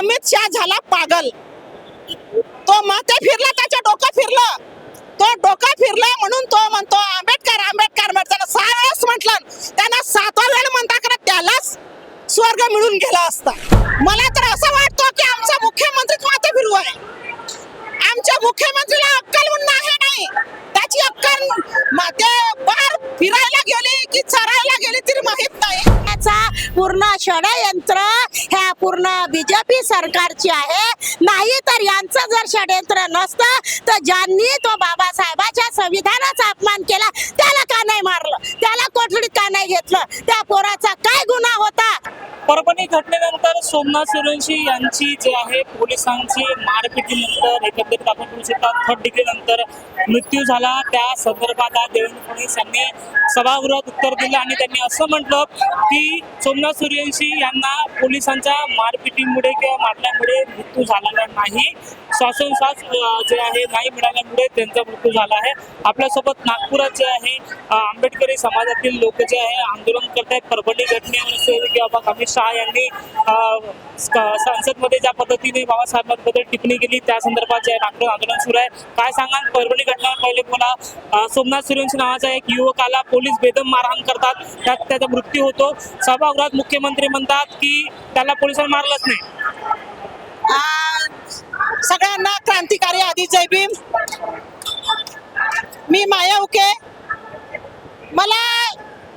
अमित शाह झाला पागल. तो माथे फिरला त्याच्या डोकं फिरलं. तो डोकं फिरलं म्हणून तो म्हणतो आंबेडकर आंबेडकर म्हणताना सहा वेळेस म्हटलं. त्यांना सातवा वेळ म्हणता का त्यालाच स्वर्ग मिळून गेला असता. मला तर असं वाटतं की आमचा मुख्यमंत्रीच माथे फिरू आहे. आमच्या मुख्यमंत्रीला अक्कल म्हणून आहे नाही. त्याची अक्कल माते बार फिरायला गेली की चरायला गेली तरी माहीत नाही. पूर्ण षडयंत्र ह्या पूर्ण बीजेपी सरकारची आहे. नाही तर यांचं जर षडयंत्र नसतं तर ज्यांनी तो बाबासाहेबाच्या संविधानाचा अपमान केला त्याला का नाही मारलं? त्याला कोठडीत का नाही घेतलं? त्या पोराचा परभणी घटनेनंतर सोमनाथ सूर्यवंशी यांची जे आहे पोलिसांची मारपिटीनंतर एकंदरीत आपण म्हणू शकता थर्ड डिग्री नंतर मृत्यू झाला. त्या संदर्भात आज देवेंद्र फडणवीस यांनी सभागृहात उत्तर दिलं आणि त्यांनी असं म्हटलं की सोमनाथ सूर्यवंशी यांना पोलिसांच्या मारपिटीमुळे किंवा मारल्यामुळे मृत्यू झालेला नाही. श्वासोश्वास जे आहे नाही मिळाल्यामुळे त्यांचा मृत्यू झाला आहे. आपल्यासोबत नागपुरात जे आहे आंबेडकरी समाजातील लोक जे आहे आंदोलन करत आहेत परभणी घटनेवर असेल किंवा मग अमित शहा यांनी संसदमध्ये ज्या पद्धतीने बाबासाहेबांबद्दल टिप्पणी केली त्या संदर्भात जे नागपूर आंदोलन सुरू आहे. काय सांगाल? परभणी घटना पहिले बोला सोमनाथ सूर्यवंशी नावाचा एक युवकाला पोलीस बेदम मारहाण करतात. त्यात त्याचा मृत्यू होतो. सभागृहात मुख्यमंत्री म्हणतात की त्याला पोलिसांनी मारलंच नाही. सगळ्यांना क्रांतिकारी आधी जय भीम. मी माया उके मला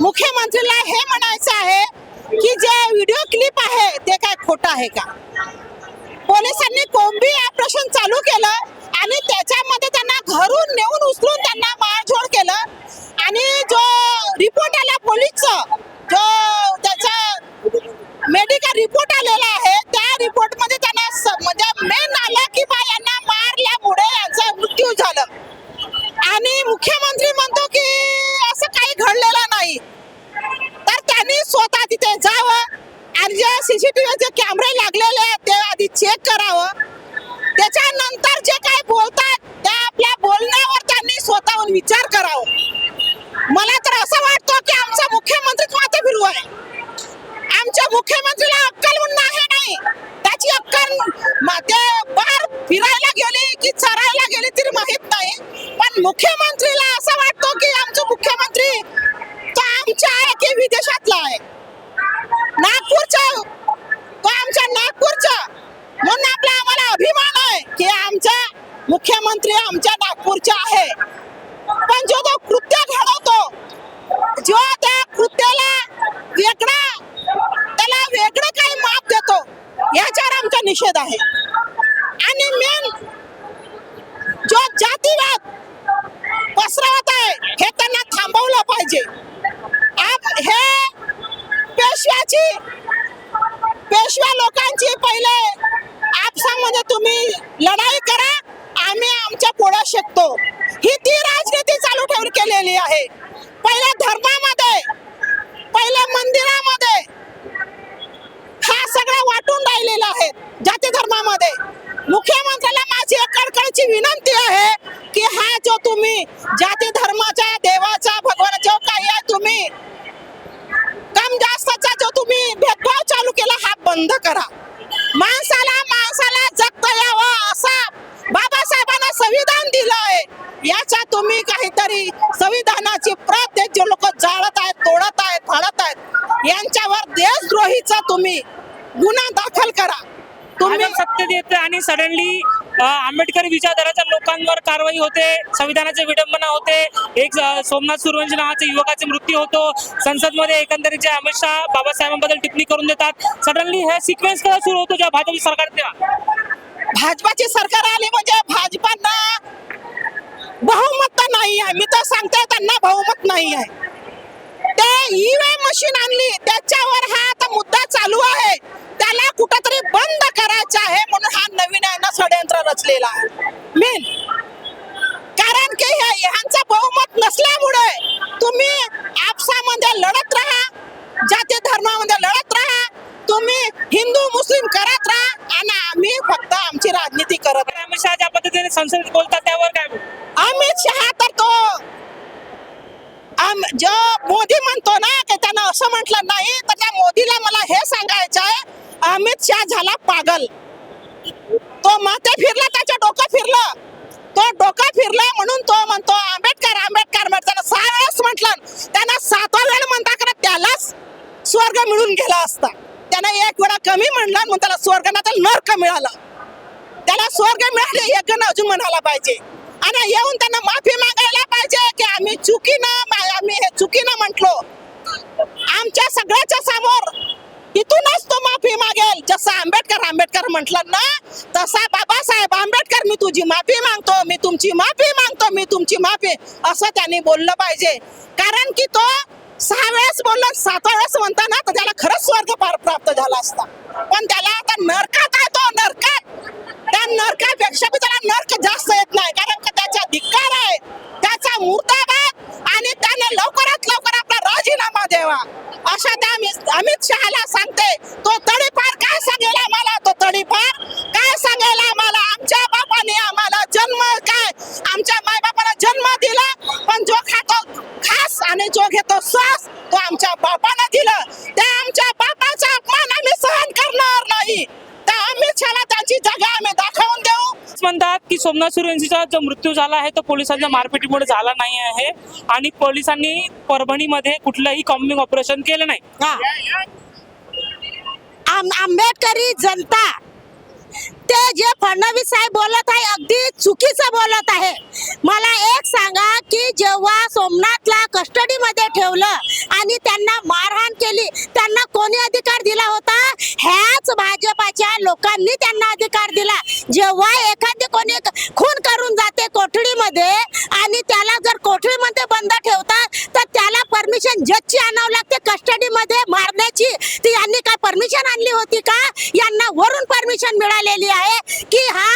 मुख्यमंत्रीला हे म्हणायचं आहे की जे व्हिडिओ क्लिप आहे ते काय खोटं आहे का? पोलिसांनी कोंबी ऑपरेशन चालू केलं आणि त्याच्यामध्ये त्यांना घरून नेऊन उचलून त्यांना मारझोड केलं. आणि जो रिपोर्ट आला पोलीसचा जो त्याचा मेडिकल रिपोर्ट आलेला आहे त्या रिपोर्टमध्ये त्यांना म्हणजे मेन आलं की बा यांना मारल्यामुळे यांचा मृत्यू झालं आणि मुख्यमंत्री म्हणतो की असं काही घडलेलं नाही तर त्यांनी स्वतः तिथे जावं आणि जे सीसीटीव्हीचे कॅमेरे लागलेले आहेत ते आधी चेक करावं त्याच्यानंतर जे काही बोलतात त्या आपल्या बोलण्यावर त्यांनी स्वतःहून विचार करावा मला तर असं वाटतं की आमचा मुख्यमंत्रीच माथे फिरू आहे आमच्या मुख्यमंत्रीला अक्कल म्हणून आहे नाही त्याची अक्कल माते बार फिरायला गेली की चरायला गेली तरी माहीत नाही पण मुख्यमंत्रीला असं वाटतं की आमचं मुख्यमंत्री तो आमच्या आहे की विदेशातला आहे नागपूरचा तो आमच्या नागपूरचा म्हणून आपला आम्हाला अभिमान आहे की आमचा मुख्यमंत्री आमच्या नागपूरचे आहे. पण जो तो कृत्य घडवतो जो त्या कृत्याला वेगळा त्याला वेगळं काही माप देतो याच्यावर आमचा निषेध आहे आणि मेन जो जातीवाद पसरवत आहे हे त्यांना थांबवलं पाहिजे आप हे पेशव्याची पेशव्या लोकांची पहिले आपसामध्ये तुम्ही लढाई करा आम्ही आमच्या पोळ्या शिकतो ही ती राजनीती चालू ठेवून केलेली आहे पहिल्या धर्मामध्ये पहिल्या मंदिरामध्ये हा सगळं वाटून राहिलेला आहे जाती धर्मामध्ये. मुख्यमंत्र्याला माझी एक कळकळीची विनंती आहे की हा जो तुम्ही जाती धर्माचा देवाचा भगवान जो काही आहे तुम्ही कम जास्तचा जो तुम्ही भेदभाव चालू केला हा बंद करा. माणसाला माणसाला जगता यावं असा बाबासाहेबांना संविधान दिलं आहे याच्या तुम्ही काहीतरी संविधानाची प्रत जे लोक जाळत आहेत तोडत आहेत फाडत आहेत यांच्यावर देशद्रोहीचा तुम्ही गुन्हा दाखल करा. तुम्ही सत्तेत येते आणि सडनली आंबेडकरी विचारधाराच्या लोकांवर कारवाई होते संविधानाची विडंबना होते एक सोमनाथ सूर्यवंशी नावाच्या युवकाचा मृत्यू होतो संसदमध्ये एकंदरीत जे अमित शहा बाबासाहेबांबद्दल टिप्पणी करून देतात सडनली हे सिक्वेन्स कसा सुरू होतो जेव्हा भाजप सरकार तेव्हा? भाजपाची सरकार आली म्हणजे भाजपांना बहुमत तर नाही आहे. मी तर सांगते त्यांना बहुमत नाही आहे. ते ईव्हीएम मशीन आणली त्याच्यावर हा आता मुद्दा चालू आहे त्याला कुठंतरी बंद करायचं आहे म्हणून हा नवीन आहे ना षडयंत्र रचलेला आहे मेन कारण की ह्या- ह्यांचं बहुमत नसल्यामुळे तुम्ही आपसामध्ये लढत राहा जाती धर्मामध्ये लढत राहा तुम्ही हिंदू मुस्लिम करत राहा आणि आम्ही फक्त आमची राजनीती करत तर अमित शहा ज्या पद्धतीने संसदेत बोलतात त्यावर काय अमित शहा तर तो आम- जो मोदी म्हणतो ना की त्यानं असं म्हटलं नाही तर त्या मोदीला मला हे सांगायचं आहे अमित शहा झाला पागल. तो माथे फिरला त्याच्या डोकं फिरलं. तो डोकं फिरलं म्हणून तो म्हणतो आंबेडकर आंबेडकर म्हणताना सहा वेळेस म्हटलं. त्यांना सातवा वेळ म्हणता का त्यालाच स्वर्ग मिळून गेला असता. त्यानं एक वेळा कमी म्हणलं म्हणून त्याला स्वर्ग ना नर्क मिळालं. त्याला स्वर्ग मिळाले हे गण अजून म्हणायला पाहिजे. आणि येऊन त्यांना माफी मागायला पाहिजे की आम्ही चुकीनं आम्ही हे चुकीनं म्हटलो. आमच्या सगळ्याच्या समोर इथूनच तो माफी मागेल. जसं आंबेडकर आंबेडकर म्हटलं ना तसा बाबासाहेब आंबेडकर मी तुझी माफी मागतो मी तुमची माफी मागतो मी तुमची माफी. असं त्यांनी बोललं पाहिजे. कारण की तो सहा वेळेस बोलला सातव्या वेळेस म्हणता ना तर त्याला खरंच स्वर्ग पार प्राप्त झाला असता. पण त्याला आता नरकात आहे तो नरकात. त्या नरकापेक्षा बी त्याला नरक जास्त येत नाही. कारण का त्याचा धिक्कार आहे त्याचा मूर्ताभाग आणि त्याने लवकरात लवकर आपला राजीनामा द्यावा. अशा त्या अमित अमित शहाला सांगते तो तडीपार काय सांगेल आम्हाला तो तडीपार काय सांगेल आम्हाला आमच्या बापाने आम्हाला जन्म काय? आमच्या मायबापाला जन्म दिला आणि जो घेतो श्वास तो आमच्या बापानं दिलं. त्या आमच्या बापाचा अपमान आम्ही सहन करणार नाही. अमित शहाला त्यांची जागा आम्ही दाखवून देऊ. म्हणतात की सोमनाथ सूर्यवंशीचा जो मृत्यू झाला आहे तो पोलिसांच्या मारपिटीमुळे झाला नाही आहे. आणि पोलिसांनी परभणीमध्ये कुठलंही कॉम्बिंग ऑपरेशन केलं नाही. आंबेडकरी जनता ते जे फडणवीस साहेब बोलत आहे अगदी चुकीचं बोलत आहे. मला एक सांगा की जेव्हा सोमनाथला कस्टडीमध्ये ठेवलं आणि त्यांना मारहाण केली त्यांना कोणी अधिकार दिला होता? ह्याच भाजपाच्या लोकांनी त्यांना अधिकार दिला. जेव्हा एखादी कोणी खून करून जाते कोठडीमध्ये आणि त्याला जर कोठडीमध्ये बंद ठेवतात तर त्याला परमिशन जजची आणावं कस्टडीमध्ये मारण्याची ती यांनी काय परमिशन आणली होती का? यांना वरून परमिशन मिळालेली आहे की हा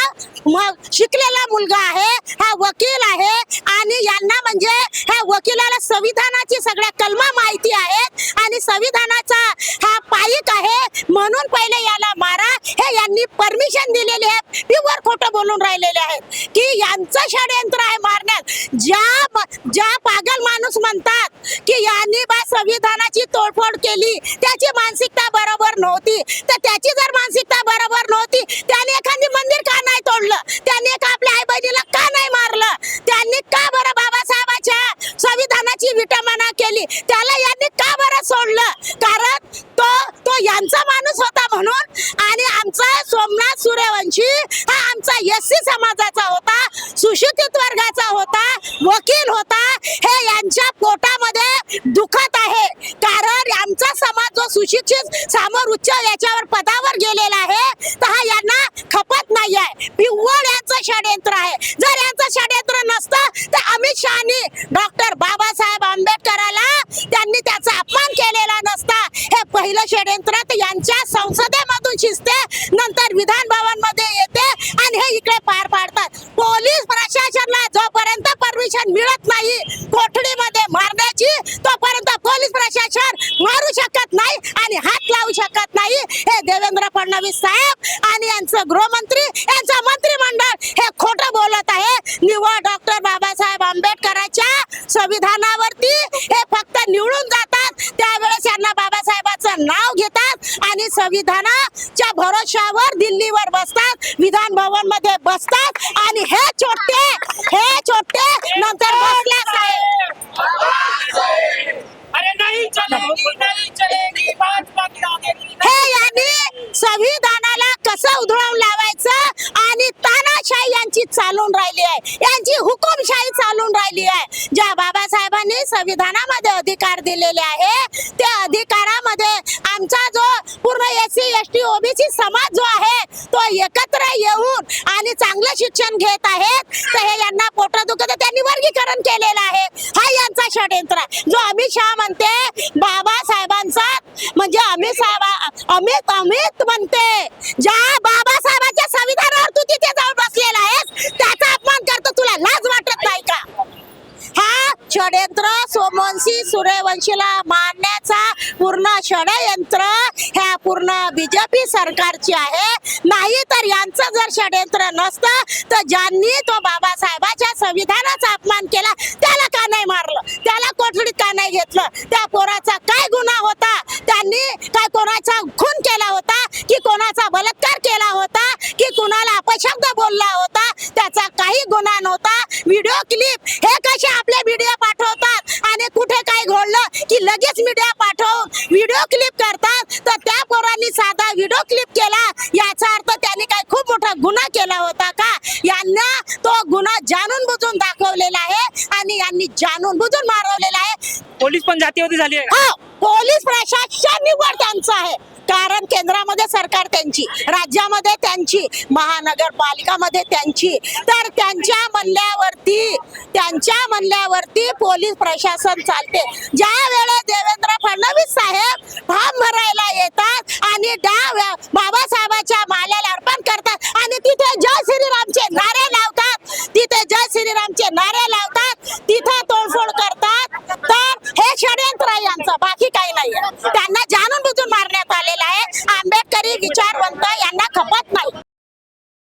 मग शिकलेला मुलगा आहे हा वकील आहे आणि यांना म्हणजे ह्या वकिलाला संविधानाची सगळ्या कलमा माहिती आहेत आणि संविधानाचा हा पायिक आहे. म्हणून पहिले याला मारा हे यांनी परमिशन दिलेली आहे. वर खोटं बोलून राहिलेले आहेत की यांचं षडयंत्र आहे मारण्यात. ज्या ज्या पागल माणूस म्हणतात की यांनी बा संविधानाची तोडफोड केली त्याची मानसिकता बरोबर नव्हती. तर त्याची जर मानसिकता बरोबर नव्हती त्याने एखादी मंदिर का नाही तोडलं? त्याने का आपल्या आई बहिणीला का नाही मारलं त्यांनी का बरं बाबासाहेबाच्या संविधानाची विटंबना केली त्याला यांनी का बरं सोडलं कारण तो तो यांचा माणूस होता म्हणून आणि आमचा सोमनाथ सूर्यवंशी हा आमचा एस सी समाजाचा होता सुशिक्षित वर्गाचा होता वकील होता हे यांच्या पोटामध्ये दुखत आहे कारण आमचा समाज जो सुशिक्षित समोर उच्च याच्यावर पदावर गेलेला आहे तर हा यांना खपत नाही आहे पिव्वळ यांचं षडयंत्र आहे. जर यांचं षडयंत्र नसतं तर अमित शहानी डॉक्टर बाबासाहेब आंबेडकराला त्यांनी त्याचा अपमान केलेला नसता. हे पहिलं षडयंत्र तर यांच्या संसदेमधून शिजते नंतर विधान भवनमध्ये येते आणि हे इकडे पार पाडतात. पोलीस प्रशासनाला जोपर्यंत परमिशन मिळत नाही कोठडीमध्ये मारण्याची तोपर्यंत पोलीस प्रशासन मारू शकत नाही आणि हात लावू शकत नाही हे देवेंद्र फडणवीस साहेब आणि यांचं गृहमंत्री यांचं मंत्रिमंडळ हे खोटं बोलत आहे निवड डॉक्टर बाबासाहेब आंबेडकरांच्या संविधानावरती हे फक्त निवडून जातात. त्यावेळेस यांना बाबासाहेबाचं नाव घेतात आणि संविधानाच्या भरोशावर दिल्लीवर बसतात विधान भवनमध्ये बसतात आणि हे छोटे हे छोटे नंतर बसल्याच आहे अरे नाही चलेगी नाही चलेगी भाजपा गिराएगी हे यांनी संविधानाला कसं उधळून लावायचं आणि तानाशाही यांची चालून राहिली आहे. यांची हुकुमशाही चालून राहिली आहे. ज्या बाबासाहेबांनी संविधानामध्ये अधिकार दिलेले आहे त्या अधिकारामध्ये आमचा जो पूर्ण S C S T OBC समाज जो आहे तो एकत्र येऊन आणि चांगलं शिक्षण घेत आहेत. तर हे यांना पोट दुखत. त्यांनी वर्गीकरण केलेलं आहे. हा यांचा षडयंत्र आहे. जो अमित शहा म्हणते बाबासाहेबांचा म्हणजे अमित साहेब अमित अमित म्हणते ज्या बाबासाहेबांच्या संविधानावर तू तिथे जाऊन बसलेला आहेस त्याचा अपमान करतो तुला लाज वाटत नाही का? हा षडयंत्र सोमवंशी सूर्यवंशीला मारण्याचा पूर्ण षडयंत्र ह्या पूर्ण बीजेपी सरकारची आहे. नाही तर यांचं जर षडयंत्र नसतं तर ज्यांनी तो बाबासाहेबाच्या संविधानाचा अपमान केला त्याला का नाही मारलं? त्याला कोठडीत का नाही घेतलं? त्या पोराचा काय गुन्हा होता? त्यांनी काय कोणाचा खून केला होता? की कोणाचा बलात्कार केला होता की कुणाला अपशब्द बोलला होता त्याचा काही गुन्हा नव्हता. व्हिडिओ क्लिप हे कसे आपले व्हिडिओ पाठवतात? आणि कुठे काय घोळलं की लगेच मीडिया पाठवून व्हिडिओ क्लिप करतात? तर त्या पोरांनी साधा व्हिडिओ क्लिप केला. याचा अर्थ त्यांनी काय खूप मोठा गुन्हा केला होता का? यांना तो गुन्हा जाणून बुजून दाखवलेला आहे आणि यांनी जाणून बुजून मारवलेला आहे. पोलीस पण जातीवती झाली आहे हो पोलीस प्रशासन निवड त्यांचं आहे. कारण केंद्रामध्ये सरकार त्यांची राज्यामध्ये त्यांची महानगरपालिकामध्ये त्यांची. तर त्यांच्या म्हणल्यावरती त्यांच्या म्हणल्यावरती पोलीस प्रशासन चालते. ज्या वेळेस देवेंद्र फडणवीस साहेब फॉर्म भरायला येतात आणि डाव बाबासाहेबाच्या माल्याला अर्पण करतात आणि तिथे जय श्रीरामचे नारे लावतात तिथे जय श्रीरामचे नारे